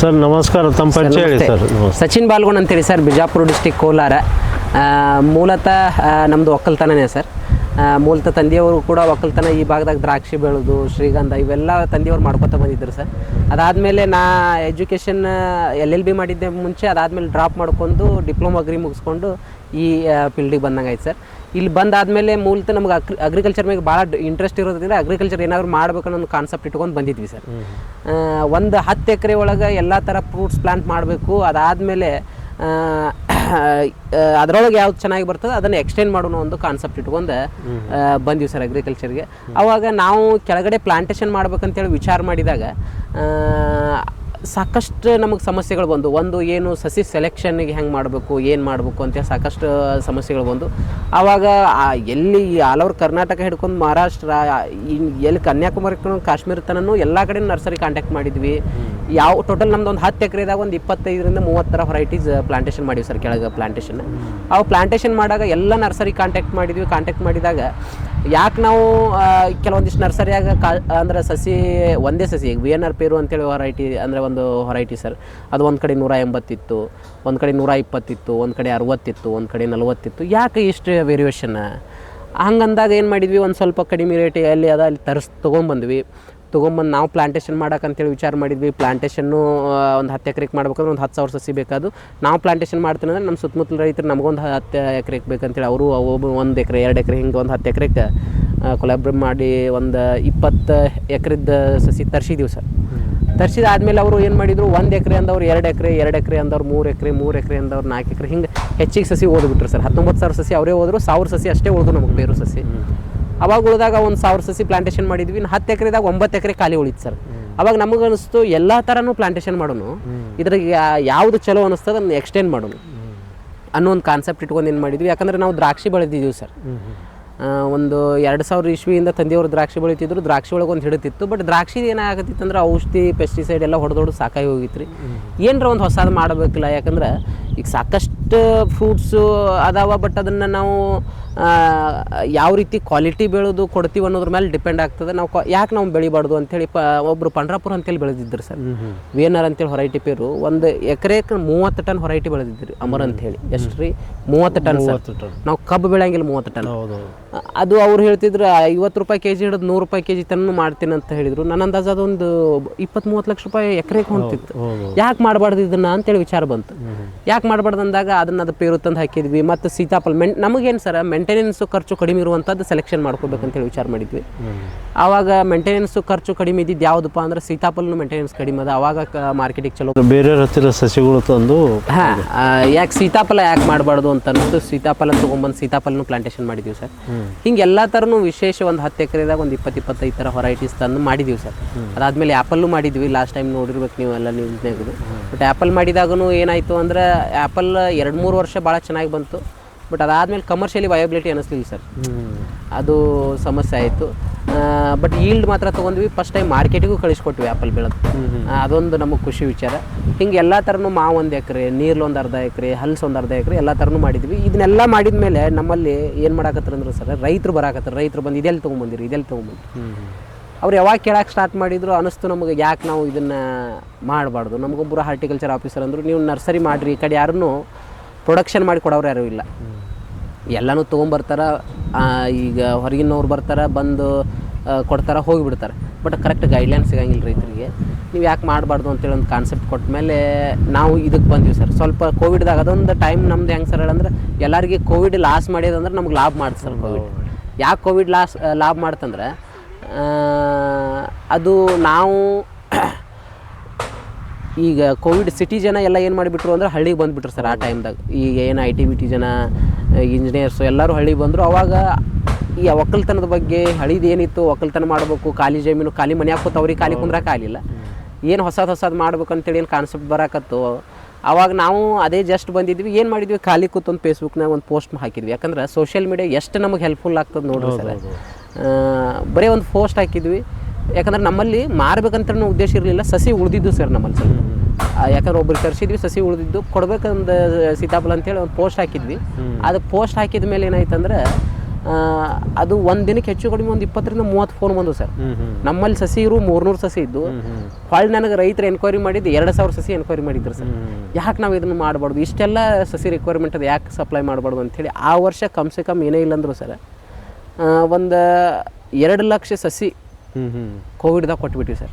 Sir ನಮಸ್ಕಾರ ತಮ್ಮ ಪರಿಚಯ ಹೇಳಿ. ಸರ್ ಸಚಿನ್ ಬಾಲ್ಗೊಂಡ್ ಅಂತೇಳಿ ಸರ್ ಬಿಜಾಪುರ ಡಿಸ್ಟಿಕ್ ಕೋಲಾರ. ಮೂಲತಃ ನಮ್ಮದು ಒಕ್ಕಲ್ತನನೇ ಸರ್. ಮೂಲತಃ ತಂದೆಯವರು ಕೂಡ ಒಕ್ಕಲ್ತನ ಈ ಭಾಗದಾಗ ದ್ರಾಕ್ಷಿ ಬೆಳೆದು ಶ್ರೀಗಂಧ ಇವೆಲ್ಲ ತಂದೆಯವ್ರು ಮಾಡ್ಕೊತ ಬಂದಿದ್ರು ಸರ್. ಅದಾದಮೇಲೆ ನಾ ಎಜುಕೇಷನ್ ಎಲ್ ಎಲ್ ಬಿ ಮಾಡಿದ್ದೆ ಮುಂಚೆ ಅದಾದಮೇಲೆ ಡ್ರಾಪ್ ಮಾಡ್ಕೊಂಡು ಡಿಪ್ಲೊಮಾ ಅಗ್ರಿ ಮುಗಿಸ್ಕೊಂಡು ಈ ಫೀಲ್ಡಿಗೆ ಬಂದಂಗೆ ಆಯ್ತು ಸರ್. ಇಲ್ಲಿ ಬಂದಾದಮೇಲೆ ಮೂಲತಃ ನಮ್ಗೆ ಅಗ್ರಿ ಅಗ್ರಿಕಲ್ಚರ್ ಮೇಲೆ ಭಾಳ ಇಂಟ್ರೆಸ್ಟ್ ಇರೋದ್ರಿಂದ ಅಗ್ರಿಕಲ್ಚರ್ ಏನಾದ್ರು ಮಾಡಬೇಕು ಅನ್ನೋ ಒಂದು ಕಾನ್ಸೆಪ್ಟ್ ಇಟ್ಕೊಂಡು ಬಂದಿದ್ವಿ ಸರ್. ಒಂದು ಹತ್ತು ಎಕರೆ ಒಳಗೆ ಎಲ್ಲ ಥರ ಫ್ರೂಟ್ಸ್ ಪ್ಲಾಂಟ್ ಮಾಡಬೇಕು. ಅದಾದಮೇಲೆ ಅದರೊಳಗೆ ಯಾವ್ದು ಚೆನ್ನಾಗಿ ಬರ್ತದೆ ಅದನ್ನು ಎಕ್ಸ್ಟೆಂಡ್ ಮಾಡೋಣ ಒಂದು ಕಾನ್ಸೆಪ್ಟ್ ಇಟ್ಕೊಂಡು ಬಂದಿವಿ ಸರ್ ಅಗ್ರಿಕಲ್ಚರ್ಗೆ ಅವಾಗ ನಾವು ಕೆಳಗಡೆ ಪ್ಲಾಂಟೇಶನ್ ಮಾಡ್ಬೇಕಂತೇಳಿ ವಿಚಾರ ಮಾಡಿದಾಗ ಸಾಕಷ್ಟು ನಮಗೆ ಸಮಸ್ಯೆಗಳು ಬಂದು ಒಂದು ಏನು ಸಸಿ ಸೆಲೆಕ್ಷನ್ಗೆ ಹೆಂಗೆ ಮಾಡಬೇಕು ಏನು ಮಾಡಬೇಕು ಅಂತ ಸಾಕಷ್ಟು ಸಮಸ್ಯೆಗಳು ಬಂದು ಆವಾಗ ಎಲ್ಲಿ ಆಲ್ ಓವರ್ ಕರ್ನಾಟಕ ಹಿಡ್ಕೊಂಡು ಮಹಾರಾಷ್ಟ್ರ ಎಲ್ಲಿ ಕನ್ಯಾಕುಮಾರಿ ಕಾಶ್ಮೀರ ತನೂ ಎಲ್ಲ ಕಡೆ ನರ್ಸರಿ ಕಾಂಟ್ಯಾಕ್ಟ್ ಮಾಡಿದ್ವಿ. ಯಾವ ಟೋಟಲ್ ನಮ್ದು ಒಂದು ಹತ್ತು ಎಕರೆದಾಗ ಒಂದು ಇಪ್ಪತ್ತೈದರಿಂದ ಮೂವತ್ತರ ವೆರೈಟೀಸ್ ಪ್ಲಾಂಟೇಷನ್ ಮಾಡಿವಿ ಸರ್ ಕೆಳಗೆ ಪ್ಲಾಂಟೇಷನ್ ಅವು ಪ್ಲಾಂಟೇಷನ್ ಮಾಡಾಗ ಎಲ್ಲ ನರ್ಸರಿ ಕಾಂಟ್ಯಾಕ್ಟ್ ಮಾಡಿದ್ವಿ. ಕಾಂಟ್ಯಾಕ್ಟ್ ಮಾಡಿದಾಗ ಯಾಕೆ ನಾವು ಕೆಲವೊಂದಿಷ್ಟು ನರ್ಸರಿಯಾಗ ಕಾ, ಅಂದರೆ ಸಸಿ, ಒಂದೇ ಸಸಿ ವಿ ಎನ್ ಆರ್ ಪೇರು ಅಂತೇಳಿ ಹೊರೈಟಿ ಅಂದರೆ ಒಂದು ಹೊರೈಟಿ ಸರ್. ಅದು ಒಂದು ಕಡೆ ನೂರ ಎಂಬತ್ತಿತ್ತು, ಒಂದು ಕಡೆ ನೂರ ಇಪ್ಪತ್ತಿತ್ತು, ಒಂದು ಕಡೆ ಅರವತ್ತಿತ್ತು, ಒಂದು ಕಡೆ ನಲವತ್ತಿತ್ತು. ಯಾಕೆ ಇಷ್ಟು ವೇರಿಯೇಷನ್ ಹಂಗಂದಾಗ ಏನು ಮಾಡಿದ್ವಿ, ಒಂದು ಸ್ವಲ್ಪ ಕಡಿಮೆ ರೇಟ್ ಅಲ್ಲಿ ಅದ, ಅಲ್ಲಿ ತರಿಸ್, ತೊಗೊಂಬಂದ್ವಿ. ತೊಗೊಂಬಂದು ನಾವು ಪ್ಲಾಂಟೇಶನ್ ಅಂತೇಳಿ ವಿಚಾರ ಮಾಡಿದ್ವಿ. ಪ್ಲಾಂಟೇಷನ್ನು ಒಂದು ಹತ್ತು ಎಕರೆಗೆ ಮಾಡ್ಬೇಕಂದ್ರೆ ಒಂದು ಹತ್ತು ಸಾವಿರ ಸಸಿ ಬೇಕಾದು. ನಾವು ಪ್ಲಾಂಟೇಷನ್ ಮಾಡ್ತೀನಿ ಅಂದ್ರೆ ನಮ್ಮ ಸುತ್ತಮುತ್ತಲ ರೈತರು ನಮಗೊಂದು ಹತ್ತು ಎಕರೆಗೆ ಬೇಕಂತೇಳಿ ಅವರು ಒಂದು ಎಕರೆ ಎರಡು ಎಕರೆ ಹಿಂಗೆ ಒಂದು ಹತ್ತು ಎಕರೆಗೆ ಕೊಲಾಬ್ರೇಟ್ ಮಾಡಿ ಒಂದು ಇಪ್ಪತ್ತು ಎಕರೆದ ಸಸಿ ತರಿಸಿದ್ದೀವಿ ಸರ್. ತರಿಸಿದಾದ್ಮೇಲೆ ಅವರು ಏನು ಮಾಡಿದ್ರು ಒಂದು ಎಕರೆ ಅಂದವ್ರು ಎರಡು ಎಕರೆ ಎರಡು ಎಕರೆ ಅಂದವ್ರು ಮೂರು ಎಕರೆ ಮೂರು ಎಕರೆ ಅಂದವ್ರು ನಾಲ್ಕು ಎಕರೆ ಹಿಂಗೆ ಹೆಚ್ಚಿಗೆ ಸಸಿ ಓದ್ಬಿಟ್ರು ಸರ್. ಹತ್ತೊಂಬತ್ತು ಸಾವಿರ ಸಸಿ ಅವರೇ ಹೋದರು ಸಾವಿರ ಸಸಿ ಅಷ್ಟೇ ಉಳಿದು ನಮಗೆ ಬೇರೆ ಸಸಿ. ಅವಾಗ ಉಳಿದಾಗ ಒಂದು ಸಾವಿರ ಸಸಿ ಪ್ಲಾಂಟೇಶನ್ ಮಾಡಿದ್ವಿ. ಇನ್ನು ಹತ್ತು ಎಕರೆದಾಗ ಒಂಬತ್ತು ಎಕರೆ ಖಾಲಿ ಉಳಿತು ಸರ್. ಅವಾಗ ನಮಗೆ ಅನಿಸ್ತು ಎಲ್ಲ ಥರನೂ ಪ್ಲಾಂಟೇಶನ್ ಮಾಡೋನು. ಇದ್ರಾಗ ಯಾವುದು ಚಲೋ ಅನಿಸ್ತದೆ ಅದನ್ನು ಎಕ್ಸ್ಟೆಂಡ್ ಮಾಡೋನು. ಅನ್ನೋ ಒಂದು ಕಾನ್ಸೆಪ್ಟ್ ಇಟ್ಕೊಂಡು ಏನು ಮಾಡಿದ್ವಿ. ಯಾಕಂದ್ರೆ ನಾವು ದ್ರಾಕ್ಷಿ ಬೆಳೆದಿದ್ದೀವಿ ಸರ್. ಒಂದು ಎರಡು ಸಾವಿರ ಇಶ್ವಿಯಿಂದ ತಂದೆಯವರು ದ್ರಾಕ್ಷಿ ಬೆಳೀತಿದ್ರು. ದ್ರಾಕ್ಷಿ ಒಳಗೆ ಒಂದು ಹಿಡಿತಿತ್ತು. ಬಟ್ ದ್ರಾಕ್ಷಿ ಏನಾಗತ್ತಿತ್ತು ಅಂದ್ರೆ ಔಷಧಿ ಪೆಸ್ಟಿಸೈಡ್ ಎಲ್ಲ ಹೊಡೆದೊಡ್ದು ಸಾಕಾಗಿ ಹೋಗಿತ್ತು ರೀ ಏನರ ಒಂದು ಹೊಸದು ಮಾಡಬೇಕಿಲ್ಲ. ಯಾಕಂದ್ರೆ ಈಗ ಸಾಕಷ್ಟು ಫ್ರೂಟ್ಸು ಅದಾವ ಬಟ್ ಅದನ್ನು ನಾವು ಯಾವ ರೀತಿ ಕ್ವಾಲಿಟಿ ಬೆಳೆದು ಕೊಡ್ತೀವಿ ಅನ್ನೋದ್ರ ಮೇಲೆ ಡಿಪೆಂಡ್ ಆಗ್ತದೆ. ನಾವು ಯಾಕೆ ನಾವು ಬೆಳಿಬಾರ್ದು ಅಂತೇಳಿ ಪ ಒಬ್ಬರು ಪಂಡ್ರಾಪುರ ಅಂತೇಳಿ ಬೆಳೆದಿದ್ರು ಸರ್. ವೇನರ್ ಅಂತೇಳಿ ಹೊರೈಟಿ ಪೇರು ಒಂದು ಎಕರೆಕ್ಕೆ ಮೂವತ್ತು ಟನ್ ಹೊರೈಟಿ ಬೆಳೆದಿದ್ರು ಅಮರ್ ಅಂತ ಹೇಳಿ ಎಷ್ಟು ರೀ? ಮೂವತ್ತು ಟನ್ ಸರ್. ನಾವು ಕಬ್ಬು ಬೆಳೆಯಂಗಿಲ್ಲ ಮೂವತ್ತು ಟನ್. ಅದು ಅವ್ರು ಹೇಳ್ತಿದ್ರು ಐವತ್ತು ರೂಪಾಯಿ ಕೆ ಜಿ ಹಿಡಿದು ನೂರು ರೂಪಾಯಿ ಕೆ ಜಿ ತನ್ನ ಮಾಡ್ತೀನಿ ಅಂತ ಹೇಳಿದ್ರು. ನನ್ನ ಅಂದಾಜು ಅದೊಂದು ಇಪ್ಪತ್ತು ಮೂವತ್ತು ಲಕ್ಷ ರೂಪಾಯಿ ಎಕರೆಗೆ ಹೊಂತಿತ್ತು ಯಾಕೆ ಮಾಡಬಾರ್ದು ಇದನ್ನು ಅಂತೇಳಿ ವಿಚಾರ ಬಂತು. ಯಾಕೆ ಮಾಡಬಾರ್ದು ಅಂದಾಗ ಅದನ್ನ ಅದು ಪೇರು ತಂದು ಹಾಕಿದ್ವಿ. ಮತ್ತು ಸೀತಾಫಲ ಮೆಂಟ್ ನಮಗೇನು ಸರ್ ಮೇಂಟೆನೆನ್ಸು ಖರ್ಚು ಕಡಿಮೆ ಇರುವಂಥದ್ದು ಸೆಲೆಕ್ಷನ್ ಮಾಡ್ಕೋಬೇಕಂತೇಳಿ ವಿಚಾರ ಮಾಡಿದ್ವಿ. ಆವಾಗ ಮೇಂಟೆನೆನ್ಸು ಖರ್ಚು ಕಡಿಮೆ ಇದ್ದಿದ್ದು ಯಾವುದಪ್ಪ ಅಂದ್ರೆ ಸೀತಾಫಲನು ಮೇಂಟೆನೆನ್ಸ್ ಕಡಿಮೆ ಅದ. ಅವಾಗ ಮಾರ್ಕೆಟಿಗೆ ಚಲೋ ಬೇರೆ ಹತ್ತಿರ ಸಸಿಗಳು ತಂದು ಹಾಂ ಯಾಕೆ ಸೀತಾಫಲ ಯಾಕೆ ಮಾಡಬಾರ್ದು ಅಂತ ಅನ್ನೋದು ಸೀತಾಫಲ ತೊಗೊಂಬಂದು ಸೀತಾಫಲನು ಪ್ಲಾಂಟೇಶನ್ ಮಾಡಿದ್ದೀವಿ ಸರ್ ಹಿಂಗೆ ಎಲ್ಲ ಥರನೂ ವಿಶೇಷ ಒಂದು ಹತ್ತು ಎಕರೆದಾಗ ಒಂದು ಇಪ್ಪತ್ತು ಇಪ್ಪತ್ತೈದು ಥರ ಹೊರೈಟೀಸ್ ತಂದು ಮಾಡಿದ್ದೀವಿ ಸರ್ ಅದಾದಮೇಲೆ ಆ್ಯಪಲ್ಲು ಮಾಡಿದ್ವಿ. ಲಾಸ್ಟ್ ಟೈಮ್ ನೋಡಿರ್ಬೇಕು ನೀವೆಲ್ಲ ನ್ಯೂಸ್ನಾಗದು ಬಟ್ ಆ್ಯಪಲ್ ಮಾಡಿದಾಗೂ ಏನಾಯಿತು ಅಂದ್ರೆ ಆ್ಯಪಲ್ ಎರಡು ಮೂರು ವರ್ಷ ಭಾಳ ಚೆನ್ನಾಗಿ ಬಂತು. ಬಟ್ ಅದಾದಮೇಲೆ ಕಮರ್ಷಿಯಲಿ ವಯಬಿಲಿಟಿ ಅನ್ನಿಸ್ಲಿಲ್ಲ ಸರ್. ಅದು ಸಮಸ್ಯೆ ಆಯಿತು. ಬಟ್ ಈಲ್ಡ್ ಮಾತ್ರ ತೊಗೊಂಡ್ವಿ. ಫಸ್ಟ್ ಟೈಮ್ ಮಾರ್ಕೆಟಿಗೂ ಕಳಿಸ್ಕೊಟ್ವಿ ಆ್ಯಪಲ್ ಬೆಳೆದು. ಅದೊಂದು ನಮಗೆ ಖುಷಿ ವಿಚಾರ. ಹಿಂಗೆ ಎಲ್ಲ ಥರನೂ ಮಾವು ಒಂದು ಎಕರೆ ನೀರ್ಲು ಒಂದು ಅರ್ಧ ಎಕರೆ ಹಲ್ಸ್ ಒಂದು ಅರ್ಧ ಎಕರೆ ಎಲ್ಲ ಥರನೂ ಮಾಡಿದ್ವಿ. ಇದನ್ನೆಲ್ಲ ಮಾಡಿದ ಮೇಲೆ ನಮ್ಮಲ್ಲಿ ಏನು ಮಾಡಾಕತ್ತಾರಂದ್ರೆ ಸರ್ ರೈತರು ಬರಾಕತ್ತಾರೆ ರೈತರು ಬಂದು ಇದೆಲ್ಲಿ ತೊಗೊಂಬಂದಿರಿ ಇದೆಲ್ಲಿ ತೊಗೊಂಬಂದಿರಿ. ಅವ್ರು ಯಾವಾಗ ಕೇಳಕ್ಕೆ ಸ್ಟಾರ್ಟ್ ಮಾಡಿದ್ರು ಅನಿಸ್ತು ನಮಗೆ, ಯಾಕೆ ನಾವು ಇದನ್ನು ಮಾಡಬಾರ್ದು? ನಮಗೊಬ್ಬರು ಹಾರ್ಟಿಕಲ್ಚರ್ ಆಫೀಸರ್ ಅಂದರು, ನೀವು ನರ್ಸರಿ ಮಾಡಿರಿ, ಈ ಕಡೆ ಯಾರೂ ಪ್ರೊಡಕ್ಷನ್ ಮಾಡಿ ಕೊಡೋರು ಯಾರೂ ಇಲ್ಲ. ಎಲ್ಲನೂ ತೊಗೊಂಬರ್ತಾರ ಈಗ ಹೊರಗಿನವ್ರು ಬರ್ತಾರೆ, ಬಂದು ಕೊಡ್ತಾರೆ, ಹೋಗಿಬಿಡ್ತಾರೆ. ಬಟ್ ಕರೆಕ್ಟ್ ಗೈಡ್ಲೈನ್ಸ್ ಸಿಗಂಗಿಲ್ಲ ರೈತರಿಗೆ. ನೀವು ಯಾಕೆ ಮಾಡಬಾರ್ದು ಅಂತೇಳಿ ಒಂದು ಕಾನ್ಸೆಪ್ಟ್ ಕೊಟ್ಟ ಮೇಲೆ ನಾವು ಇದಕ್ಕೆ ಬಂದ್ವಿ ಸರ್. ಸ್ವಲ್ಪ ಕೋವಿಡ್ದಾಗ ಅದೊಂದು ಟೈಮ್ ನಮ್ದು ಹೆಂಗೆ ಸರ್ ಹೇಳಂದ್ರೆ, ಎಲ್ಲರಿಗೆ ಕೋವಿಡ್ ಲಾಸ್ ಮಾಡ್ಯದಂದ್ರೆ ನಮ್ಗೆ ಲಾಭ ಮಾಡ್ತು ಸರ್ ಕೋವಿಡ್. ಯಾಕೆ ಕೋವಿಡ್ ಲಾಸ್ ಲಾಭ ಮಾಡ್ತಂದ್ರೆ ಅದು ನಾವು ಈಗ ಕೋವಿಡ್ ಸಿಟಿ ಜನ ಎಲ್ಲ ಏನು ಮಾಡಿಬಿಟ್ರು ಅಂದ್ರೆ ಹಳ್ಳಿಗೆ ಬಂದುಬಿಟ್ರು ಸರ್ ಆ ಟೈಮ್ದಾಗ. ಈಗ ಏನು ಐ ಟಿ ಬಿ ಟಿ ಜನ ಇಂಜಿನಿಯರ್ಸು ಎಲ್ಲರೂ ಹಳ್ಳಿಗೆ ಬಂದರು. ಅವಾಗ ಈ ಒಕ್ಕಲ್ತನದ ಬಗ್ಗೆ ಹಳಿದು ಏನಿತ್ತು ಒಕ್ಕಲ್ತನ ಮಾಡಬೇಕು ಖಾಲಿ ಜಮೀನು ಖಾಲಿ ಮನೆ ಹಾಕೋತ ಅವ್ರಿಗೆ ಖಾಲಿ ಕುಂದ್ರಕ್ಕೆ ಆಗಲಿಲ್ಲ. ಏನು ಹೊಸದು ಹೊಸದು ಮಾಡ್ಬೇಕು ಅಂತೇಳಿ ಏನು ಕಾನ್ಸೆಪ್ಟ್ ಬರಾಕತ್ತು ಅವಾಗ ನಾವು ಅದೇ ಜಸ್ಟ್ ಬಂದಿದ್ವಿ. ಏನು ಮಾಡಿದ್ವಿ? ಖಾಲಿ ಕೂತೊಂದು ಫೇಸ್ಬುಕ್ನಾಗ ಒಂದು ಪೋಸ್ಟ್ ಹಾಕಿದ್ವಿ. ಯಾಕಂದ್ರೆ ಸೋಷಿಯಲ್ ಮೀಡಿಯಾ ಎಷ್ಟು ನಮಗೆ ಹೆಲ್ಪ್ಫುಲ್ ಆಗ್ತದೆ ನೋಡ್ರಿ ಸರ್. ಬರೀ ಒಂದು ಪೋಸ್ಟ್ ಹಾಕಿದ್ವಿ. ಯಾಕಂದ್ರೆ ನಮ್ಮಲ್ಲಿ ಮಾರ್ಬೇಕಂತ ಉದ್ದೇಶ ಇರಲಿಲ್ಲ ಸಸಿ ಉಳಿದಿದ್ದು ಸರ್ ನಮ್ಮಲ್ಲಿ ಸ್ವಲ್ಪ ಆ, ಯಾಕಂದ್ರೆ ಒಬ್ರು ತರಿಸಿದ್ವಿ ಸಸಿ ಉಳಿದಿದ್ದು ಕೊಡ್ಬೇಕಂದ ಸೀತಾಫಲ ಅಂತೇಳಿ ಒಂದು ಪೋಸ್ಟ್ ಹಾಕಿದ್ವಿ. ಅದು ಪೋಸ್ಟ್ ಹಾಕಿದ ಮೇಲೆ ಏನಾಯ್ತಂದ್ರೆ ಅದು ಒಂದು ದಿನಕ್ಕೆ ಹೆಚ್ಚು ಕಡಿಮೆ ಒಂದು ಇಪ್ಪತ್ತರಿಂದ ಮೂವತ್ತು ಫೋನ್ ಬಂದು ಸರ್ ನಮ್ಮಲ್ಲಿ ಸಸಿ ಇರು ಮೂರ್ನೂರು ಸಸಿ ಇದ್ದು ಹೊಳ್ ನನಗೆ ರೈತರು ಎನ್ಕ್ವೈರಿ ಮಾಡಿದ್ದು ಎರಡು ಸಾವಿರ ಸಸಿ ಎನ್ಕ್ವೈರಿ ಮಾಡಿದ್ರು ಸರ್ ಯಾಕೆ ನಾವು ಇದನ್ನು ಮಾಡಬಾರ್ದು? ಇಷ್ಟೆಲ್ಲ ಸಸಿ ರಿಕ್ವೈರ್ಮೆಂಟ್ ಅದು ಯಾಕೆ ಸಪ್ಲೈ ಮಾಡಬಾರ್ದು ಅಂಥೇಳಿ ಆ ವರ್ಷ ಕಮ್ ಸೆ ಕಮ್ ಏನೇ ಇಲ್ಲಂದ್ರು ಸರ್ ಒಂದು ಎರಡು ಲಕ್ಷ ಸಸಿ ಕೋವಿಡ್ದಾಗ ಕೊಟ್ಬಿಟ್ವಿ ಸರ್.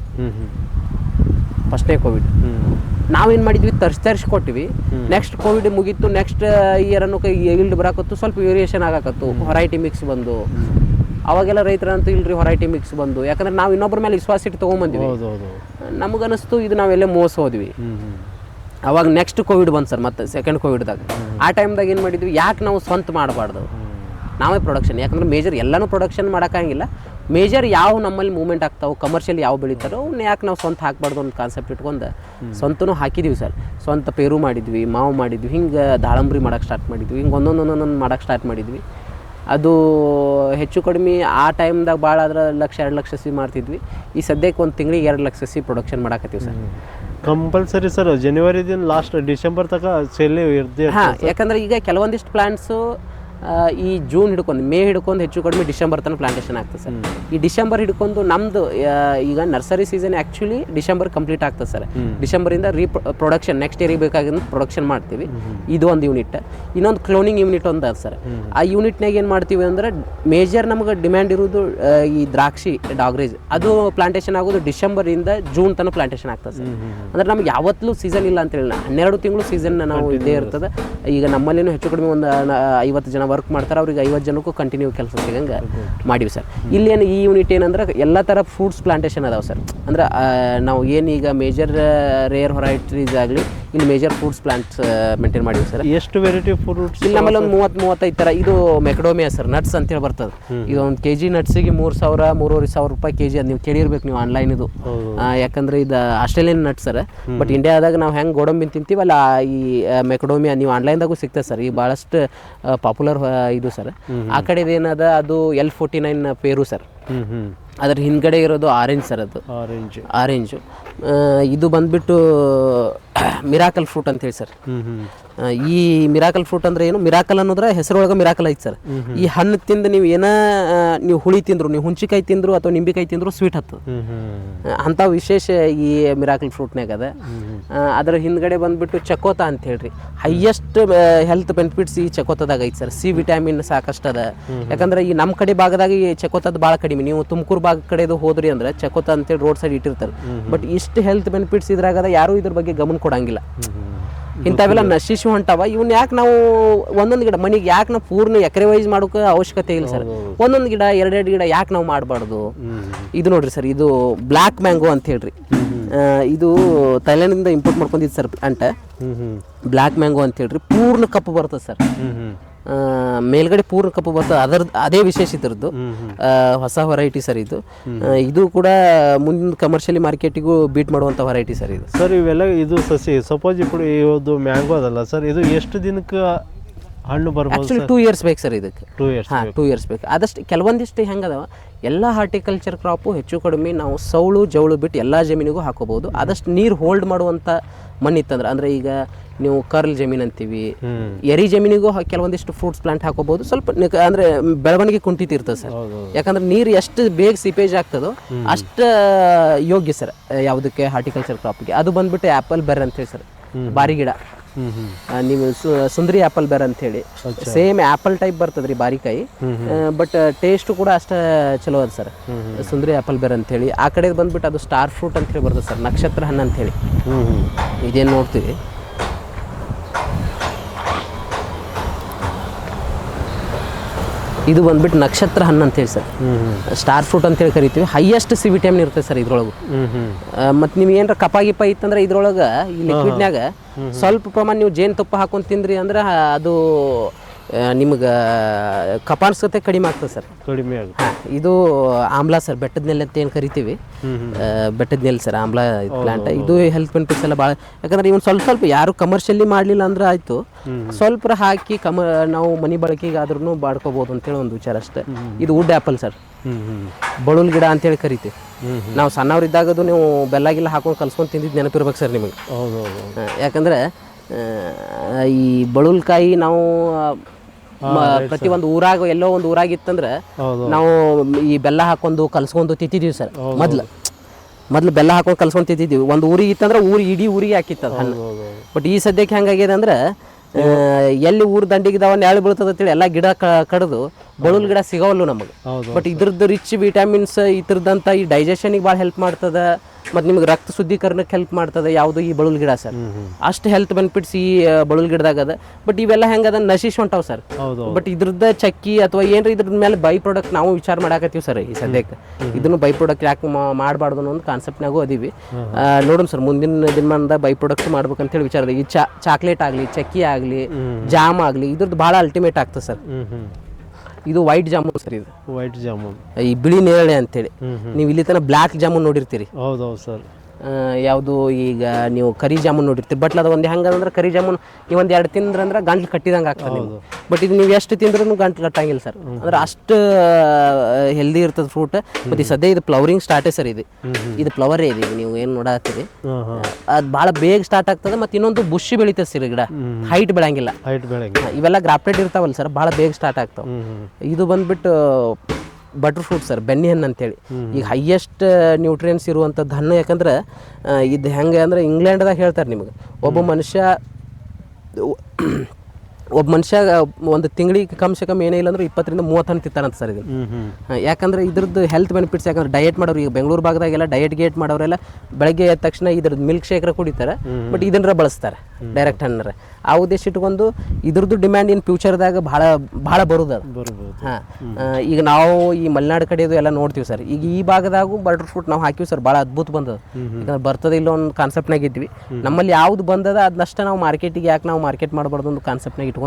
ಫಸ್ಟೇ ಕೋವಿಡ್. ನಾವೇನು ಮಾಡಿದ್ವಿ? ತರ್ಸಿ ತರ್ಸಿ ಕೊಟ್ವಿ ನೆಕ್ಸ್ಟ್ ಕೋವಿಡ್ ಮುಗೀತು ನೆಕ್ಸ್ಟ್ ಇಯರ್ ಅನ್ನೋ ಇಲ್ಡ್ ಬರಾಕತ್ತು ಸ್ವಲ್ಪ ವೇರಿಯೇಷನ್ ಆಗಾಕತ್ತು. ಹೊರೈಟಿ ಮಿಕ್ಸ್ ಬಂದು. ಅವಾಗೆಲ್ಲ ರೈತರಂತೂ ಇಲ್ರಿ ಹೊರೈಟಿ ಮಿಕ್ಸ್ ಬಂದು. ಯಾಕಂದ್ರೆ ನಾವು ಇನ್ನೊಬ್ಬರ ಮೇಲೆ ವಿಶ್ವಾಸ ಇಟ್ಟು ತೊಗೊಂಬಂದ್ವಿ. ನಮಗನಿಸ್ತು ಇದು ನಾವೆಲ್ಲ ಮೋಸ ಹೋದ್ವಿ. ಅವಾಗ ನೆಕ್ಸ್ಟ್ ಕೋವಿಡ್ ಬಂತು ಸರ್ ಮತ್ತೆ ಸೆಕೆಂಡ್ ಕೋವಿಡ್ದಾಗ ಆ ಟೈಮ್ದಾಗ ಏನು ಮಾಡಿದ್ವಿ? ಯಾಕೆ ನಾವು ಸ್ವಂತ ಮಾಡಬಾರ್ದು? ನಾವೇ ಪ್ರೊಡಕ್ಷನ್ ಯಾಕಂದ್ರೆ ಮೇಜರ್ ಎಲ್ಲನೂ ಪ್ರೊಡಕ್ಷನ್ ಮಾಡೋಕ್ಕಾಗಿಲ್ಲ ಮೇಜರ್ ಯಾವ ನಮ್ಮಲ್ಲಿ ಮೂವ್ಮೆಂಟ್ ಆಗ್ತಾವೆ ಕಮರ್ಷಿಯಲ್ ಯಾವ ಬೆಳೀತಾರೋ ಅವ್ನ ಯಾಕೆ ನಾವು ಸ್ವಂತ ಹಾಕ್ಬಾರ್ದು ಒಂದು ಕಾನ್ಸೆಪ್ಟ್ ಇಟ್ಕೊಂಡು ಸ್ವಂತನೂ ಹಾಕಿದ್ದೀವಿ ಸರ್. ಸ್ವಂತ ಪೇರು ಮಾಡಿದ್ವಿ ಮಾವು ಮಾಡಿದ್ವಿ ಹಿಂಗೆ ದಾಳಂಬ್ರಿ ಮಾಡೋಕ್ಕೆ ಸ್ಟಾರ್ಟ್ ಮಾಡಿದ್ವಿ ಹಿಂಗೆ ಒಂದೊಂದು ಒಂದೊಂದು ಮಾಡೋಕೆ ಸ್ಟಾರ್ಟ್ ಮಾಡಿದ್ವಿ. ಅದು ಹೆಚ್ಚು ಕಡಿಮೆ ಆ ಟೈಮ್ದಾಗ ಭಾಳ ಆದ್ರೆ ಲಕ್ಷ ಎರಡು ಲಕ್ಷ ಸಿ ಮಾಡ್ತಿದ್ವಿ ಈ ಸದ್ಯಕ್ಕೆ ಒಂದು ತಿಂಗಳಿಗೆ ಎರಡು ಲಕ್ಷ ಸಿ ಪ್ರೊಡಕ್ಷನ್ ಮಾಡಾಕತ್ತೀವಿ ಸರ್. ಕಂಪಲ್ಸರಿ ಸರ್ ಜನವರಿ ದಿನ ಲಾಸ್ಟ್ ಡಿಸೆಂಬರ್ ತನಕ ಸೇಲ್ ಇರ್ತೀವಿ ಹಾಂ ಯಾಕಂದ್ರೆ ಈಗ ಕೆಲವೊಂದಿಷ್ಟು ಪ್ಲಾಂಟ್ಸು ಈ ಜೂನ್ ಹಿಡ್ಕೊಂಡು ಮೇ ಹಿಡ್ಕೊಂಡು ಹೆಚ್ಚು ಕಡಿಮೆ ಡಿಸೆಂಬರ್ ತನಕ ಪ್ಲಾಂಟೇಷನ್ ಆಗ್ತದೆ ಸರ್. ಈ ಡಿಸೆಂಬರ್ ಹಿಡ್ಕೊಂಡು ನಮ್ದು ಈಗ nursery season actually December complete ಆಗ್ತದೆ ಸರ್. ಡಿಸೆಂಬರಿಂದ ರೀ ಪ್ರೊಡಕ್ಷನ್ ನೆಕ್ಸ್ಟ್ ಇಯರಿಗೆ ಬೇಕಾಗಿದ್ದು ಪ್ರೊಡಕ್ಷನ್ ಮಾಡ್ತೀವಿ. ಇದು ಒಂದು ಯೂನಿಟ್ ಇನ್ನೊಂದು ಕ್ಲೋನಿಂಗ್ ಯೂನಿಟ್ ಒಂದು ಅದ ಸರ್. ಆ ಯೂನಿಟ್ನಾಗ ಏನು ಮಾಡ್ತೀವಿ ಅಂದ್ರೆ ಮೇಜರ್ ನಮ್ಗೆ ಡಿಮ್ಯಾಂಡ್ ಇರೋದು ಈ ದ್ರಾಕ್ಷಿ ಡಾಗ್ರೇಜ್ ಅದು ಪ್ಲಾಂಟೇಷನ್ ಆಗೋದು ಡಿಸೆಂಬರಿಂದ ಜೂನ್ ತನಕ ಪ್ಲಾಂಟೇಷನ್ ಆಗ್ತದೆ ಸರ್. ಅಂದ್ರೆ ನಮ್ಗೆ ಯಾವತ್ತೂ ಸೀಸನ್ ಇಲ್ಲ ಅಂತ ಹೇಳಿ ಹನ್ನೆರಡು ತಿಂಗಳು ಸೀಸನ್ ನಾವು ಇದ್ದೇ ಇರ್ತದೆ. ಈಗ ನಮ್ಮಲ್ಲಿನೂ ಹೆಚ್ಚು ಕಡಿಮೆ ಒಂದು ಐವತ್ತು ಜನ ವರ್ಕ್ ಮಾಡ್ತಾರೆ ಅವ್ರಿಗೆ ಐವತ್ತು ಜನಕ್ಕೂ ಕಂಟಿನ್ಯೂ ಕೆಲಸ ಸಿಗಂಗೆ ಮಾಡೀವಿ ಸರ್. ಇಲ್ಲಿ ಏನು ಈ ಯೂನಿಟ್ ಏನಂದ್ರೆ ಎಲ್ಲ ಥರ ಫ್ರೂಟ್ಸ್ ಪ್ಲಾಂಟೇಷನ್ ಅದಾವೆ ಸರ್. ಅಂದ್ರೆ ನಾವು ಏನೀಗ ಈಗ ಮೇಜರ್ ರೇರ್ ಹೊರೈಟೀಸ್ ಆಗಲಿ ಇಲ್ಲಿ ಮೇಜರ್ ಫ್ರೂಟ್ಸ್ ಪ್ಲಾಂಟ್ಸ್ ಮೇಂಟೈನ್ ಮಾಡಿವಿ ಸರ್. ಎಷ್ಟು ವೆರೈಟಿ ಫ್ರೂಟ್ಸ್ ಇಲ್ಲಿ ನಮ್ಮಲ್ಲಿ ಒಂದು ಮೂವತ್ತು ಮೂವತ್ತೈದು ಥರ ಇದು ಮೆಕಡೋಮಿಯಾ ಸರ್ ನಟ್ಸ್ ಅಂತೇಳಿ ಬರ್ತದೆ. ಇದು ಒಂದು ಕೆ ಜಿ ನಟ್ಸಿಗೆ ಮೂರು ಸಾವಿರ ಮೂರುವರೆ ಸಾವಿರ ರೂಪಾಯಿ ಕೆ ಜಿ ಅದು ನೀವು ಕೇಳಿರ್ಬೇಕು ನೀವು ಆನ್ಲೈನ್ ಇದು. ಯಾಕಂದ್ರೆ ಇದು ಆಸ್ಟ್ರೇಲಿಯನ್ ನಟ್ಸ್ ಸರ್ ಬಟ್ ಇಂಡಿಯಾದಾಗ ನಾವು ಹೆಂಗೆ ಗೋಡಂಬಿನ ತಿಂತೀವಲ್ಲ ಈ ಮೆಕಡೋಮಿಯಾ ನೀವು ಆನ್ಲೈನ್ದಾಗೂ ಸಿಗ್ತದೆ ಸರ್ ಈ ಭಾಳಷ್ಟು ಪಾಪ್ಯುಲರ್ ಇದು ಸರ್ ಆ ಕಡೆ ಏನದ ಅದು ಎಲ್ ಫೋರ್ಟಿ ನೈನ್ ಪೇರು ಸರ್ ಅದ್ರ ಹಿಂದ್ಗಡೆ ಇರೋದು ಆರೆಂಜ್ ಸರ್ ಅದು. ಆರೆಂಜ್ ಆರೆಂಜು ಇದು ಬಂದ್ಬಿಟ್ಟು ಮಿರಾಕಲ್ ಫ್ರೂಟ್ ಅಂತ ಹೇಳಿ ಸರ್. ಈ ಮಿರಾಕಲ್ ಫ್ರೂಟ್ ಅಂದ್ರೆ ಏನು? ಮಿರಾಕಲ್ ಅನ್ನೋದ್ರ ಹೆಸರೊಳಗೆ ಮಿರಾಕಲ್ ಐತೆ ಸರ್. ಈ ಹಣ್ಣು ತಿಂದು ನೀವು ಏನ ನೀವು ಹುಳಿ ತಿಂದ್ರು ನೀವು ಹುಂಚಿಕಾಯಿ ತಿಂದ್ರು ಅಥವಾ ನಿಂಬಿಕಾಯಿ ತಿಂದ್ರು ಸ್ವೀಟ್ ಹತ್ತು. ಅಂತ ಅಂಥ ವಿಶೇಷ ಈ ಮಿರಾಕಲ್ ಫ್ರೂಟ್ನಾಗ ಅದ. ಅದರ ಹಿಂದ್ಗಡೆ ಬಂದ್ಬಿಟ್ಟು ಚಕೋತ ಅಂತ ಹೇಳ್ರಿ. ಹೈಯೆಸ್ಟ್ ಹೆಲ್ತ್ ಬೆನಿಫಿಟ್ಸ್ ಈ ಚಕೋತದಾಗ ಐತೆ ಸರ್. ಸಿ ವಿಟಾಮಿನ್ ಸಾಕಷ್ಟು ಅದ. ಯಾಕಂದ್ರೆ ಈ ನಮ್ಮ ಕಡೆ ಭಾಗದಾಗ ಈ ಚಕೋತದ ಭಾಳ ಕಡಿಮೆ. ನೀವು ತುಮಕೂರು ಭಾಗ ಕಡೆದು ಹೋದ್ರಿ ಅಂದ್ರೆ ಚಕೋತ ಅಂತೇಳಿ ರೋಡ್ ಸೈಡ್ ಇಟ್ಟಿರ್ತಾರೆ. ಬಟ್ ಇಷ್ಟು ಹೆಲ್ತ್ ಬೆನಿಫಿಟ್ಸ್ ಇದ್ರಾಗದ ಯಾರೂ ಇದ್ರ ಬಗ್ಗೆ ಗಮನ ಕೊಡಂಗಿಲ್ಲ. ಇಂಥವೆಲ್ಲ ನಶಿಸಿ ಹೊಂಟವ. ಇವನ್ ಯಾಕೆ ನಾವು ಒಂದೊಂದು ಗಿಡ ಮನೆಗೆ ಯಾಕೆ ನಾವು ಪೂರ್ಣ ಎಕರೆ ವೈಸ್ ಮಾಡೋಕೆ ಅವಶ್ಯಕತೆ ಇಲ್ಲ ಸರ್. ಒಂದೊಂದು ಗಿಡ ಎರಡೆರಡು ಗಿಡ ಯಾಕೆ ನಾವು ಮಾಡಬಾರ್ದು? ಇದು ನೋಡ್ರಿ ಸರ್ ಇದು ಬ್ಲ್ಯಾಕ್ ಮ್ಯಾಂಗೋ ಅಂತ ಹೇಳ್ರಿ. ಇದು ಥೈಲ್ಯಾಂಡಿಂದ ಇಂಪೋರ್ಟ್ ಮಾಡ್ಕೊಂಡಿದ್ದು ಸರ್ ಅಂಟ ಬ್ಲ್ಯಾಕ್ ಮ್ಯಾಂಗೋ ಅಂತ ಹೇಳ್ರಿ. ಪೂರ್ಣ ಕಪ್ಪು ಬರ್ತದೆ ಸರ್. ಮೇಲ್ಗಡೆ ಪೂರ್ಣ ಕಪ್ಪು ಬರ್ತದೆ ಅದರ ಅದೇ ವಿಶೇಷ ಇದ್ರದ್ದು ಆ, ಹೊಸ ಹೊರೈಟಿ ಸರ್ ಇದು ಆ, ಇದು ಕೂಡ ಮುಂದಿನ ಕಮರ್ಷಿಯಲಿ ಮಾರ್ಕೆಟಿಗೂ ಬೀಟ್ ಮಾಡುವಂಥ ಹೊರೈಟಿ ಸರ್ ಇದು ಸರ್ ಇವೆಲ್ಲ ಇದು ಸಸಿ ಸಪೋಸ್ ఇప్పుడు ಇವತ್ತು ಮ್ಯಾಂಗೋ ಅದಲ್ಲ ಸರ್ ಇದು ಎಷ್ಟು ದಿನಕ್ಕೆ ಹಣ್ಣು ಬರ್ಬೋದು ಆ್ಯಕ್ಚುಲಿ ಟೂ ಇಯರ್ಸ್ ಬೇಕು ಸರ್ ಇದಕ್ಕೆ ಟೂ ಇಯರ್ಸ್ ಹಾಂ ಟೂ ಇಯರ್ಸ್ ಬೇಕು ಆದಷ್ಟು ಕೆಲವೊಂದಿಷ್ಟು ಹೆಂಗದಾವ ಎಲ್ಲ ಹಾರ್ಟಿಕಲ್ಚರ್ ಕ್ರಾಪು ಹೆಚ್ಚು ಕಡಿಮೆ ನಾವು ಸೌಳು ಜವಳು ಬಿಟ್ಟು ಎಲ್ಲ ಜಮೀನಿಗೂ ಹಾಕೋಬಹುದು ಆದಷ್ಟು ನೀರು ಹೋಲ್ಡ್ ಮಾಡುವಂಥ ಮಣ್ಣಿತ್ತಂದ್ರೆ ಅಂದ್ರೆ ಈಗ ನೀವು ಕರ್ಲ್ ಜಮೀನ್ ಅಂತೀವಿ ಎರಿ ಜಮೀನಿಗೂ ಹಾ- ಕೆಲವೊಂದಿಷ್ಟು ಫ್ರೂಟ್ಸ್ ಪ್ಲಾಂಟ್ ಹಾಕೋಬಹುದು ಸ್ವಲ್ಪ ನಿಕ- ಅಂದ್ರೆ ಬೆಳವಣಿಗೆ ಕುಂಠಿತಿರ್ತದೆ ಸರ್. ಯಾಕಂದ್ರೆ ನೀರು ಎಷ್ಟು ಬೇಗ ಸಿಪೇಜ್ ಆಗ್ತದೋ ಅಷ್ಟು ಯೋಗ್ಯ ಸರ್ ಯಾವುದಕ್ಕೆ ಹಾರ್ಟಿಕಲ್ಚರ್ ಕ್ರಾಪ್ಗೆ ಅದು ಬಂದ್ಬಿಟ್ಟು ಆಪಲ್ ಬೆರ್ ಅಂತೇಳಿ ಸರ್. ಬಾರಿ ಗಿಡ. ನೀವು ಸುಂದರಿ ಆ್ಯಪಲ್ ಬೇರ್ ಅಂತೇಳಿ ಸೇಮ್ ಆ್ಯಪಲ್ ಟೈಪ್ ಬರ್ತದ್ರಿ ಬಾರಿಕಾಯಿ. ಬಟ್ ಟೇಸ್ಟ್ ಕೂಡ ಅಷ್ಟ ಚಲೋ ಅದ ಸರ್ ಸುಂದರಿ ಆ್ಯಪಲ್ ಬೇರ್ ಅಂತೇಳಿ ಆ ಕಡೆ ಬಂದ್ಬಿಟ್ಟು ಅದು ಸ್ಟಾರ್ ಫ್ರೂಟ್ ಅಂತ ಹೇಳಿ ಬರ್ತದೆ ಸರ್ ನಕ್ಷತ್ರ ಹಣ್ಣು ಅಂತ ಹೇಳಿ ಇದೇನು ನೋಡ್ತೀವಿ ಇದು ಬಂದ್ಬಿಟ್ಟು ನಕ್ಷತ್ರ ಹಣ್ಣು ಅಂತೇಳಿ ಸರ್. ಸ್ಟಾರ್ ಫ್ರೂಟ್ ಅಂತೇಳಿ ಕರಿತೀವಿ. ಹೈಯೆಸ್ಟ್ ಸಿ ವಿಟಮಿನ್ ಇರುತ್ತೆ ಸರ್ ಇದ್ರೊಳಗೆ. ಮತ್ತು ನೀವು ಏನಾರ ಕಪಾಗಿಪ್ಪ ಗಿಪ ಇತ್ತಂದ್ರೆ ಇದ್ರೊಳಗೆ ಈ ಲಿಕ್ವಿಡ್ನಾಗ ಸ್ವಲ್ಪ ಪ್ರಮಾಣ ನೀವು ಜೇನುತುಪ್ಪ ಹಾಕೊಂಡು ತಿಂದ್ರಿ ಅಂದ್ರೆ ಅದು ನಿಮ್ಗೆ ಕಪಾನ್ಸತೆ ಕಡಿಮೆ ಆಗ್ತದೆ ಸರ್? ಕಡಿಮೆ ಆಗುತ್ತೆ. ಹಾಂ ಇದು ಆಮ್ಲ ಸರ್ ಬೆಟ್ಟದ ನೆಲೆ ಅಂತ ಏನು ಕರಿತೀವಿ. ಬೆಟ್ಟದ ನೆಲೆ ಸರ್ ಆಮ್ಲ ಪ್ಲಾಂಟ್ ಇದು ಹೆಲ್ತ್ ಬೆನಿಫಿಟ್ಸ್ ಎಲ್ಲ ಭಾಳ ಯಾಕಂದ್ರೆ ಇವನು ಸ್ವಲ್ಪ ಸ್ವಲ್ಪ ಯಾರು ಕಮರ್ಷಿಯಲಿ ಮಾಡಲಿಲ್ಲ ಅಂದ್ರೆ ಆಯಿತು. ಸ್ವಲ್ಪ ಹಾಕಿ ಕಮ ನಾವು ಮನೆ ಬಳಕೆಗೆ ಆದ್ರೂ ಬಾಡ್ಕೋಬೋದು ಅಂತೇಳಿ ಒಂದು ವಿಚಾರ ಅಷ್ಟೇ. ಇದು ವುಡ್ ಆ್ಯಪಲ್ ಸರ್. ಬಳುಲ್ ಗಿಡ ಅಂತೇಳಿ ಕರಿತೀವಿ. ನಾವು ಸಣ್ಣವ್ರಿದ್ದಾಗದು ನೀವು ಬೆಲ್ಲಾಗಿಲ್ಲ ಹಾಕೊಂಡು ಕಲ್ಸ್ಕೊಂಡು ತಿಂದಿದ್ದು ನೆನಪಿರ್ಬೇಕು ಸರ್ ನಿಮಗೆ. ಯಾಕಂದ್ರೆ ಈ ಬಳುಲ್ಕಾಯಿ ನಾವು ಪ್ರತಿ ಒಂದು ಊರಾಗ ಎಲ್ಲೋ ಒಂದು ಊರಾಗಿತ್ತಂದ್ರೆ ನಾವು ಈ ಬೆಲ್ಲ ಹಾಕೊಂಡು ಕಲ್ಸ್ಕೊಂಡು ತಿಂತಿದ್ವಿ ಸರ್ ಮೊದ್ಲು. ಮೊದ್ಲು ಬೆಲ್ಲ ಹಾಕೊಂಡು ಕಲ್ಸ್ಕೊಂಡು ತಿಂತಿದ್ದೀವಿ ಒಂದು ಊರಿಗೆ ಇತ್ತಂದ್ರೆ ಊರು ಇಡೀ ಊರಿಗೆ ಹಾಕಿತ್ತು ಅದು ಹಣ್ಣು. ಬಟ್ ಈ ಸದ್ಯಕ್ಕೆ ಹೆಂಗಾಗಿದೆ ಅಂದ್ರೆ ಆ, ಎಲ್ಲಿ ಊರ್ ದಂಡಿಗೆ ಇದಾವ ನೆರಳು ಬೀಳ್ತದ ಅಂತೇಳಿ ಎಲ್ಲ ಗಿಡ ಕಡ್ದು ಬಳುಲ್ ಗಿಡ ಸಿಗವಲ್ಲು ನಮಗೆ. ಬಟ್ ಇದ್ರದ್ದು ರಿಚ್ ವಿಟಮಿನ್ಸ್ ಇದ್ರದ್ದಂತ ಈ ಡೈಜೆಷನಿಗೆ ಭಾಳ ಹೆಲ್ಪ್ ಮಾಡ್ತದ ಮತ್ತು ನಿಮ್ಗೆ ರಕ್ತ ಶುದ್ಧೀಕರಣಕ್ಕೆ ಹೆಲ್ಪ್ ಮಾಡ್ತದೆ ಯಾವುದು ಈ ಬಳುಲ್ ಗಿಡ ಸರ್. ಅಷ್ಟು ಹೆಲ್ತ್ ಬೆನಿಫಿಟ್ಸ್ ಈ ಬಳುಲ್ ಗಿಡದಾಗ ಅದ. ಬಟ್ ಇವೆಲ್ಲ ಹೆಂಗದ ನಶಿಸ್ ಹೊಂಟಾವ್ ಸರ್. ಬಟ್ ಇದ್ರದ್ದು ಚಕ್ಕಿ ಅಥವಾ ಏನ್ರ ಇದ್ರ ಮೇಲೆ ಬೈ ಪ್ರಾಡಕ್ಟ್ ನಾವು ವಿಚಾರ ಮಾಡಾಕತ್ತೀವಿ ಸರ್ ಈ ಸದ್ಯಕ್ಕೆ ಇದನ್ನು ಬೈ ಪ್ರಾಡಕ್ಟ್ ಯಾಕೆ ಮಾಡಬಾರ್ದು ಅನ್ನೋ ಒಂದು ಕಾನ್ಸೆಪ್ಟ್ನಾಗೂ ಅದೀವಿ. ನೋಡೋಣ ಸರ್ ಮುಂದಿನ ದಿನಮಾನದ ಬೈ ಪ್ರಾಡಕ್ಟ್ ಮಾಡ್ಬೇಕಂತೇಳಿ ವಿಚಾರ ವಿಚಾರದ ಈ ಚಾಕ್ಲೇಟ್ ಆಗಲಿ ಚಕ್ಕಿ ಆಗಲಿ ಜಾಮ್ ಆಗಲಿ ಇದ್ರದ್ದು ಭಾಳ ಅಲ್ಟಿಮೇಟ್ ಆಗ್ತದೆ ಸರ್. ಇದು ವೈಟ್ ಜಾಮೂನ್ ಸರ್ ಇದು. ವೈಟ್ ಜಾಮೂನ್. ಈ ಬಿಳಿ ನೇರಳೆ ಅಂತೇಳಿ. ನೀವು ಇಲ್ಲಿ ತನಕ ಬ್ಲ್ಯಾಕ್ ಜಾಮೂನ್ ನೋಡಿರ್ತೀರಿ. ಹೌದೌದು ಹೌದು ಸರ್. ಯಾವುದು ಈಗ ನೀವು ಕರಿ ಜಾಮೂನ್ ನೋಡಿರ್ತೀರಿ. ಬಟ್ ಅದು ಒಂದು ಹೆಂಗಂದ್ರೆ ಕರಿ ಜಾಮೂನ್ ನೀವು ಒಂದು ಎರಡು ತಿಂದ್ರಂದ್ರೆ ಗಂಟ್ಲು ಕಟ್ಟಿದಂಗೆ ಆಗ್ತದೆ ನಿಮ್ಗೆ. ಬಟ್ ಇದು ನೀವು ಎಷ್ಟು ತಿಂದ್ರೂ ಗಂಟ್ಲು ಕಟ್ಟಂಗಿಲ್ಲ ಸರ್. ಅಂದ್ರೆ ಅಷ್ಟು ಹೆಲ್ದಿ ಇರ್ತದೆ ಫ್ರೂಟ್ ಮತ್ತು ಈ ಸದ್ಯ ಇದು ಫ್ಲವರಿಂಗ್ ಸ್ಟಾರ್ಟೇ ಸರ್ ಇದು. ಇದು ಫ್ಲವರೇ ಇದೆ. ನೀವು ಏನು ನೋಡತ್ತೀರಿ? ಅದು ಭಾಳ ಬೇಗ ಸ್ಟಾರ್ಟ್ ಆಗ್ತದೆ ಮತ್ತು ಇನ್ನೊಂದು ಬುಷ್ ಬೆಳೀತದೆ ಸರ್ ಗಿಡ. ಹೈಟ್ ಬೆಳಂಗಿಲ್ಲ. ಹೈಟ್ ಬೆಳಂಗಿಲ್ಲ. ಇವೆಲ್ಲ ಗ್ರಾಫ್ಟೆಡ್ ಇರ್ತಾವಲ್ಲ ಸರ್ ಭಾಳ ಬೇಗ ಸ್ಟಾರ್ಟ್ ಆಗ್ತಾವೆ. ಇದು ಬಂದ್ಬಿಟ್ಟು ಬಟರ್ ಫ್ರೂಟ್ ಸರ್ ಬೆಣ್ಣೆ ಹಣ್ಣು ಅಂತೇಳಿ. ಈಗ ಹೈಯೆಸ್ಟ್ ನ್ಯೂಟ್ರಿಯನ್ಸ್ ಇರುವಂಥದ್ದು ಹಣ್ಣು ಯಾಕಂದ್ರೆ ಇದು ಹೆಂಗೆ ಅಂದ್ರೆ ಇಂಗ್ಲೆಂಡ್ದಾಗ ಹೇಳ್ತಾರೆ ನಿಮಗೆ ಒಬ್ಬ ಮನುಷ್ಯ ಒಬ್ಬ ಮನುಷ್ಯ ಒಂದು ತಿಂಗಳಿಗೆ ಕಮ್ಸೆ ಕಮ್ಮಿ ಏನೇ ಇಲ್ಲ ಅಂದ್ರೆ ಇಪ್ಪತ್ತರಿಂದ ಮೂವತ್ತನ್ನು ತಿಂತಾರಂತ ಸರ್ ಇದು ಯಾಕಂದ್ರೆ ಇದ್ರದ್ದು ಹೆಲ್ತ್ ಬೆನಿಫಿಟ್ಸ್ ಯಾಕಂದ್ರೆ ಡಯಟ್ ಮಾಡೋರು ಈಗ ಬೆಂಗಳೂರು ಭಾಗದಾಗೆಲ್ಲ ಡಯಟ್ ಗೇಟ್ ಮಾಡೋರೆಲ್ಲ ಬೆಳಗ್ಗೆ ಎದ್ದ ತಕ್ಷಣ ಇದ್ರದ್ದು ಮಿಲ್ಕ್ ಶೇಕ್ರ ಕುಡಿತಾರೆ ಬಟ್ ಇದನ್ನ ಬಳಸ್ತಾರೆ ಡೈರೆಕ್ಟ್ ಹಣ್ಣರ ಆ ಉದ್ದೇಶ ಇಟ್ಕೊಂಡು ಇದ್ರದ್ದು ಡಿಮ್ಯಾಂಡ್ ಇನ್ ಫ್ಯೂಚರ್ದಾಗ ಭಾಳ ಭಾಳ ಬರೋದು ಹಾಂ ಈಗ ನಾವು ಈ ಮಲೆನಾಡು ಕಡೆದು ಎಲ್ಲ ನೋಡ್ತೀವಿ ಸರ್. ಈಗ ಈ ಭಾಗದಾಗೂ ಬಟರ್ ಫ್ರೂಟ್ ನಾವು ಹಾಕಿವಿ ಸರ್ ಭಾಳ ಅದ್ಭುತ ಬಂದದ. ಯಾಕಂದ್ರೆ ಬರ್ತದೆ ಇಲ್ಲ ಒಂದು ಕಾನ್ಸೆಪ್ಟ್ನಾಗ ಇದ್ವಿ. ನಮ್ಮಲ್ಲಿ ಯಾವ್ದು ಬಂದದ ಅದನ್ನಷ್ಟೇ ನಾವು ಮಾರ್ಕೆಟಿಗೆ ಯಾಕೆ ನಾವು ಮಾರ್ಕೆಟ್ ಮಾಡಬಾರ್ದು ಒಂದು ಕಾನ್ಸೆಪ್ಟ್ನಾಗ ಇಟ್ಕೊಂಡು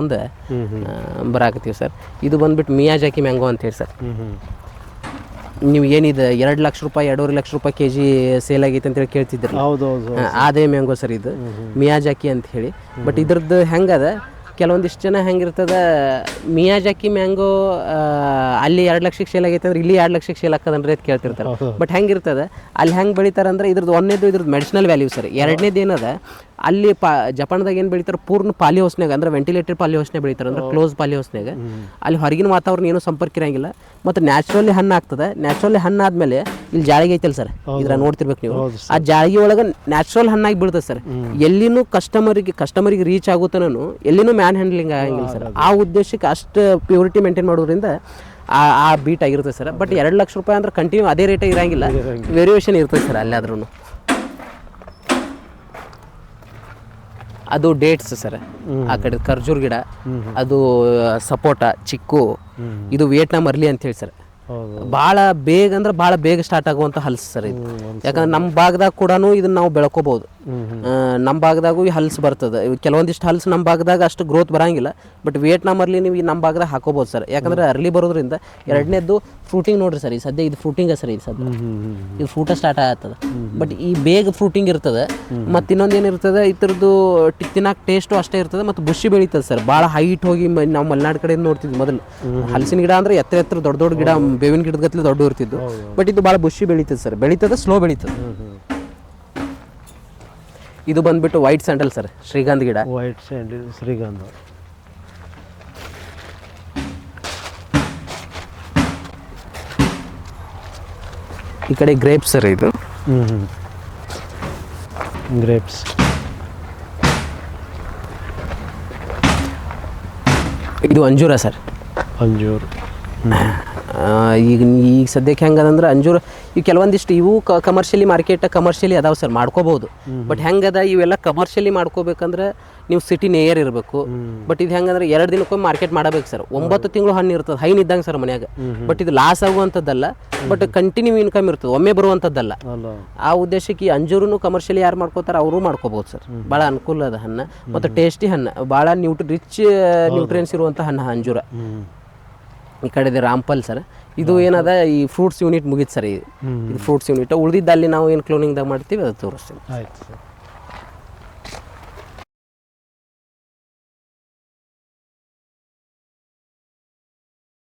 ಆ, ಬರಾಕತ್ತೀವಿ ಸರ್. ಇದು ಬಂದ್ಬಿಟ್ಟು ಮಿಯಾಜಾಕಿ ಮ್ಯಾಂಗೋ ಅಂತ ಹೇಳಿ ಸರ್. ನೀವು ಏನಿದೆ ಎರಡು ಲಕ್ಷ ರೂಪಾಯಿ ಎರಡೂವರೆ ಲಕ್ಷ ರೂಪಾಯಿ ಕೆ ಜಿ ಸೇಲ್ ಆಗೈತೆ ಅಂತೇಳಿ ಕೇಳ್ತಿದ್ರು. ಹೌದು ಹೌದು ಅದೇ ಮ್ಯಾಂಗೋ ಸರ್ ಇದು. ಮಿಯಾಜಾಕಿ ಅಂತ ಹೇಳಿ. ಬಟ್ ಇದ್ರದ್ದು ಹೆಂಗದ ಕೆಲವೊಂದಿಷ್ಟು ಜನ ಹೆಂಗಿರ್ತದ ಮಿಯಾಜಾಕಿ ಮ್ಯಾಂಗೋ ಅಲ್ಲಿ ಎರಡು ಲಕ್ಷಕ್ಕೆ ಸೇಲ್ ಆಗೈತೆ ಅಂದ್ರೆ ಇಲ್ಲಿ ಎರಡು ಲಕ್ಷಕ್ಕೆ ಸೇಲ್ ಆಗ್ತದೆ ಅಂದ್ರೆ ಕೇಳ್ತಿರ್ತಾರೆ. ಬಟ್ ಹೆಂಗಿರ್ತದೆ ಅಲ್ಲಿ ಹೆಂಗೆ ಬೆಳಿತಾರೆ ಅಂದ್ರೆ ಇದ್ರದ್ದು ಒಂದನೇದು ಇದ್ರದ್ದು ಮೆಡಿಸಿನಲ್ ವ್ಯಾಲ್ಯೂ ಸರ್. ಎರಡನೇದು ಏನದ ಅಲ್ಲಿ ಪಾ ಜಪಾನ್ದಾಗ ಏನು ಬೆಳಿತಾರೆ ಪೂರ್ಣ ಪಾಲಿ ಹೌಸ್ನಾಗ ಅಂದ್ರೆ ವೆಂಟಿಲೇಟರ್ ಪಾಲಿ ಹೌಸ್ನಾಗ ಬೆಳಿತಾರೆ ಅಂದ್ರೆ ಕ್ಲೋಸ್ ಪಾಲಿ ಹೌಸ್ನಾಗ ಅಲ್ಲಿ ಹೊರಗಿನ ವಾತಾವರಣ ಏನೂ ಸಂಪರ್ಕ ಇರೋಂಗಿಲ್ಲ. ಮತ್ತು ನ್ಯಾಚುರಲಿ ಹಣ್ಣು ಆಗ್ತದೆ ನ್ಯಾಚುರಲಿ ಹಣ್ಣು ಆದ್ಮೇಲೆ ಇಲ್ಲಿ ಜಾಳಿಗೆ ಐತಲ್ಲ ಸರ್? ಇದ್ರ ನೋಡ್ತಿರ್ಬೇಕು ನೀವು. ಆ ಜಾಳಿಗೆ ಒಳಗೆ ನ್ಯಾಚುರಲ್ ಹಣ್ಣಾಗಿ ಬೀಳ್ತದೆ ಸರ್. ಎಲ್ಲಿನೂ ಕಸ್ಟಮರಿಗೆ ಕಸ್ಟಮರಿಗೆ ರೀಚ್ ಆಗುತ್ತಾನು ಎಲ್ಲಿನೂ ಮ್ಯಾನ್ ಹ್ಯಾಂಡ್ಲಿಂಗ್ ಆಗಂಗಿಲ್ಲ ಸರ್. ಆ ಉದ್ದೇಶಕ್ಕೆ ಅಷ್ಟು ಪ್ಯೂರಿಟಿ ಮೇಂಟೈನ್ ಮಾಡೋದ್ರಿಂದ ಆ ಆ ಬೀಟ್ ಆಗಿರುತ್ತೆ ಸರ್. ಬಟ್ ಎರಡು ಲಕ್ಷ ರೂಪಾಯಿ ಅಂದ್ರೆ ಕಂಟಿನ್ಯೂ ಅದೇ ರೇಟ್ ಇರಂಗಿಲ್ಲ. ವೇರಿಯೇಷನ್ ಇರ್ತದೆ ಸರ್ ಅಲ್ಲಾದ್ರೂ ಅದು ಡೇಟ್ಸ್ ಸರ್. ಆ ಕಡೆ ಖರ್ಜೂರ್ ಗಿಡ ಅದು ಸಪೋಟ ಚಿಕ್ಕು ಇದು ವಿಯೆಟ್ನಾಂ ಅರ್ಲಿ ಅಂತ ಹೇಳಿ ಸರ್. ಭಾಳ ಬೇಗ ಅಂದ್ರೆ ಭಾಳ ಬೇಗ ಸ್ಟಾರ್ಟ್ ಆಗುವಂಥ ಹಲ್ಸು ಸರ್ ಇದು. ಯಾಕಂದ್ರೆ ನಮ್ಮ ಭಾಗದಾಗ ಕೂಡ ಇದನ್ನ ನಾವು ಬೆಳ್ಕೋಬಹುದು ನಮ್ಮ ಭಾಗದಾಗೂ ಈ ಹಲ್ಸು ಬರ್ತದೆ. ಕೆಲವೊಂದಿಷ್ಟು ಹಲ್ಸು ನಮ್ಮ ಭಾಗದಾಗ ಅಷ್ಟು ಗ್ರೋತ್ ಬರಂಗಿಲ್ಲ ಬಟ್ ವಿಯೆಟ್ನಾಮಲ್ಲಿ ನೀವು ಈ ನಮ್ಮ ಭಾಗದಾಗ ಹಾಕೋಬಹುದು ಸರ್. ಯಾಕಂದ್ರೆ ಅರ್ಲಿ ಬರೋದ್ರಿಂದ ಎರಡನೇದ್ದು ಫ್ರೂಟಿಂಗ್ ನೋಡ್ರಿ ಸರ್ ಈ ಸದ್ಯ ಇದು ಫ್ರೂಟಿಂಗ್ ಸರ್ ಇದು ಸದ್ಯ. ಇದು ಫ್ರೂಟ ಸ್ಟಾರ್ಟ್ ಆಗತ್ತದ ಬಟ್ ಈ ಬೇಗ ಫ್ರೂಟಿಂಗ್ ಇರ್ತದೆ ಮತ್ತು ಇನ್ನೊಂದು ಏನಿರ್ತದೆ ಇದ್ರದ್ದು ತಿನ್ನಾಕ ಟೇಸ್ಟು ಅಷ್ಟೇ ಇರ್ತದೆ ಮತ್ತು ಬುಷಿ ಬೆಳೀತದೆ ಸರ್. ಭಾಳ ಹೈಟ್ ಹೋಗಿ ನಾವು ಮಲೆನಾಡು ಕಡೆ ನೋಡ್ತಿದ್ವಿ ಮೊದಲು. ಹಲಸಿನ ಗಿಡ ಅಂದ್ರೆ ಎತ್ತರ ಎತ್ತರ ದೊಡ್ಡ ದೊಡ್ಡ ಗಿಡ ಬೇವಿನ ಗಿಡದ ಗತ್ಲೆ ದೊಡ್ಡ ಇರ್ತಿದ್ದು ಬಟ್ ಇದು ಭಾಳ ಬುಷಿ ಬೆಳೀತದೆ ಸರ್. ಬೆಳೀತದೆ ಸ್ಲೋ ಬೆಳೀತದೆ. ಇದು ಬಂದ್ಬಿಟ್ಟು ವೈಟ್ ಸ್ಯಾಂಡಲ್ ಸರ್ ಶ್ರೀಗಂಧ ಗಿಡ. ವೈಟ್ ಸ್ಯಾಂಡಲ್ ಶ್ರೀಗಂಧ. ಈ ಕಡೆ ಗ್ರೇಪ್ಸ್ ಸರ್ ಇದು. ಹ್ಞೂ ಹ್ಞೂ ಗ್ರೇಪ್ಸ್ ಇದು ಅಂಜೂರ ಸರ್. ಅಂಜೂರ್. ಈಗ ಈಗ ಸದ್ಯಕ್ಕೆ ಹೆಂಗದಂದ್ರೆ ಅಂಜೂರ ಈ ಕೆಲವೊಂದಿಷ್ಟು ಇವು ಕಮರ್ಷಿಯಲಿ ಮಾರ್ಕೆಟ್ ಕಮರ್ಷಿಯಲಿ ಅದಾವೆ ಸರ್ ಮಾಡ್ಕೋಬೋದು. ಬಟ್ ಹೆಂಗದ ಇವೆಲ್ಲ ಕಮರ್ಷಿಯಲಿ ಮಾಡ್ಕೋಬೇಕಂದ್ರೆ ನೀವು ಸಿಟಿ ನೇಯರ್ ಇರಬೇಕು. ಬಟ್ ಇದು ಹೆಂಗಂದ್ರೆ ಎರಡು ದಿನಕ್ಕೊಮ್ಮೆ ಮಾರ್ಕೆಟ್ ಮಾಡಬೇಕು ಸರ್ ಒಂಬತ್ತು ತಿಂಗಳು ಹಣ್ಣು ಇರ್ತದೆ ಹೈನ್ ಇದ್ದಂಗೆ ಸರ್ ಮನ್ಯಾಗ. ಬಟ್ ಇದು ಲಾಸ್ ಆಗುವಂಥದ್ದಲ್ಲ ಬಟ್ ಕಂಟಿನ್ಯೂ ಇನ್ಕಮ್ ಇರ್ತದೆ ಒಮ್ಮೆ ಬರುವಂಥದ್ದಲ್ಲ. ಆ ಉದ್ದೇಶಕ್ಕೆ ಈ ಅಂಜೂರನು ಕಮರ್ಷಿಯಲಿ ಯಾರು ಮಾಡ್ಕೋತಾರೆ ಅವರು ಮಾಡ್ಕೋಬಹುದು ಸರ್ ಭಾಳ ಅನುಕೂಲ ಅದ ಹಣ್ಣು ಮತ್ತು ಟೇಸ್ಟಿ ಹಣ್ಣು ಭಾಳ ನ್ಯೂಟ್ರಿ ರಿಚ್ ನ್ಯೂಟ್ರಿಯನ್ಸ್ ಇರುವಂಥ ಹಣ್ಣು ಅಂಜೂರ. ಈ ಕಡೆದು ರಾಂಪಲ್ ಸರ್. ಇದು ಏನದ ಈ ಫ್ರೂಟ್ಸ್ ಯೂನಿಟ್ ಮುಗೀತು ಸರ್ ಇದು ಫ್ರೂಟ್ಸ್ ಯೂನಿಟ್ ಉಳಿದಿದ್ದಲ್ಲಿ ನಾವು ಏನು ಕ್ಲೋನಿಂಗ್ದಾಗ ಮಾಡ್ತೀವಿ ಅದು ತೋರಿಸ್ತೀವಿ ಆಯ್ತು ಸರ್.